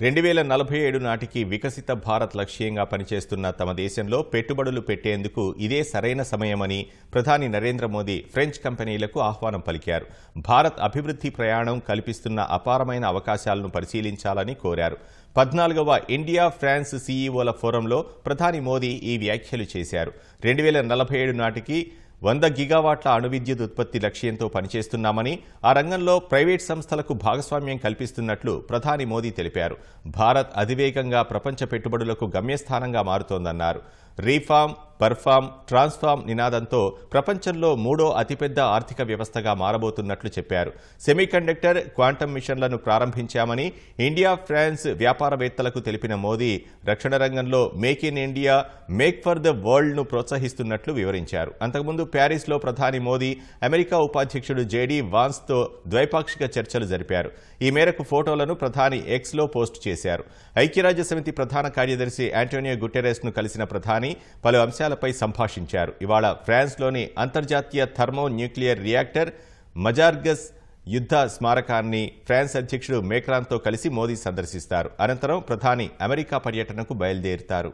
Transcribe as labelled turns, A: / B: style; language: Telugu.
A: రెండు వేల నలభై ఏడు నాటికి వికసిత భారత్ లక్ష్యంగా పనిచేస్తున్న తమ దేశంలో పెట్టుబడులు పెట్టేందుకు ఇదే సరైన సమయమని ప్రధాని నరేంద్ర మోదీ ఫ్రెంచ్ కంపెనీలకు ఆహ్వానం పలికారు. భారత్ అభివృద్ధి ప్రయాణం కల్పిస్తున్న అపారమైన అవకాశాలను పరిశీలించాలని కోరారు. పద్నాలుగవ ఇండియా ఫ్రాన్స్ సీఈఓల ఫోరంలో ప్రధాని మోదీ ఈ వ్యాఖ్యలు చేశారు. రెండు వేల నలభై ఏడు నాటికి వంద గిగావాట్ల అణు విద్యుత్ ఉత్పత్తి లక్ష్యంతో పనిచేస్తున్నామని ఆ రంగంలో ప్రైవేట్ సంస్థలకు భాగస్వామ్యం కల్పిస్తున్నట్లు ప్రధాని మోదీ తెలిపారు. భారత్ అతివేగంగా ప్రపంచ పెట్టుబడులకు గమ్యస్థానంగా మారుతోందన్నారు. రీఫార్మ్ పర్ఫామ్ ట్రాన్స్ఫార్మ్ నినాదంతో ప్రపంచంలో మూడో అతిపెద్ద ఆర్థిక వ్యవస్థగా మారబోతున్నట్లు చెప్పారు. సెమీకండక్టర్ క్వాంటమ్ మిషన్లను ప్రారంభించామని ఇండియా ఫ్రాన్స్ వ్యాపారవేత్తలకు తెలిపిన మోదీ రక్షణ రంగంలో make in India make for the వరల్డ్ను ప్రోత్సహిస్తున్నట్లు వివరించారు. అంతకుముందు ప్యారిస్లో ప్రధాని మోదీ అమెరికా ఉపాధ్యక్షుడు జేడీ వాన్స్తో ద్వైపాక్షిక చర్చలు జరిపారు. ఈ మేరకు ఫోటోలను ప్రధాని ఎక్స్లో పోస్ట్ చేశారు. ఐక్యరాజ్య సమితి ప్రధాన కార్యదర్శి యాంటోనియో గుటెరెస్ను కలిసిన ప్రధాని ప్రధాని పలు అంశాలపై సంభాషించారు. ఇవాళ ఫ్రాన్స్లోని అంతర్జాతీయ థర్మో న్యూక్లియర్ రియాక్టర్ మజార్గస్ యుద్ధ స్మారకాన్ని ఫ్రాన్స్ అధ్యక్షుడు మేక్రాన్తో కలిసి మోదీ సందర్శిస్తారు. అనంతరం ప్రధాని అమెరికా పర్యటనకు బయలుదేరుతారు.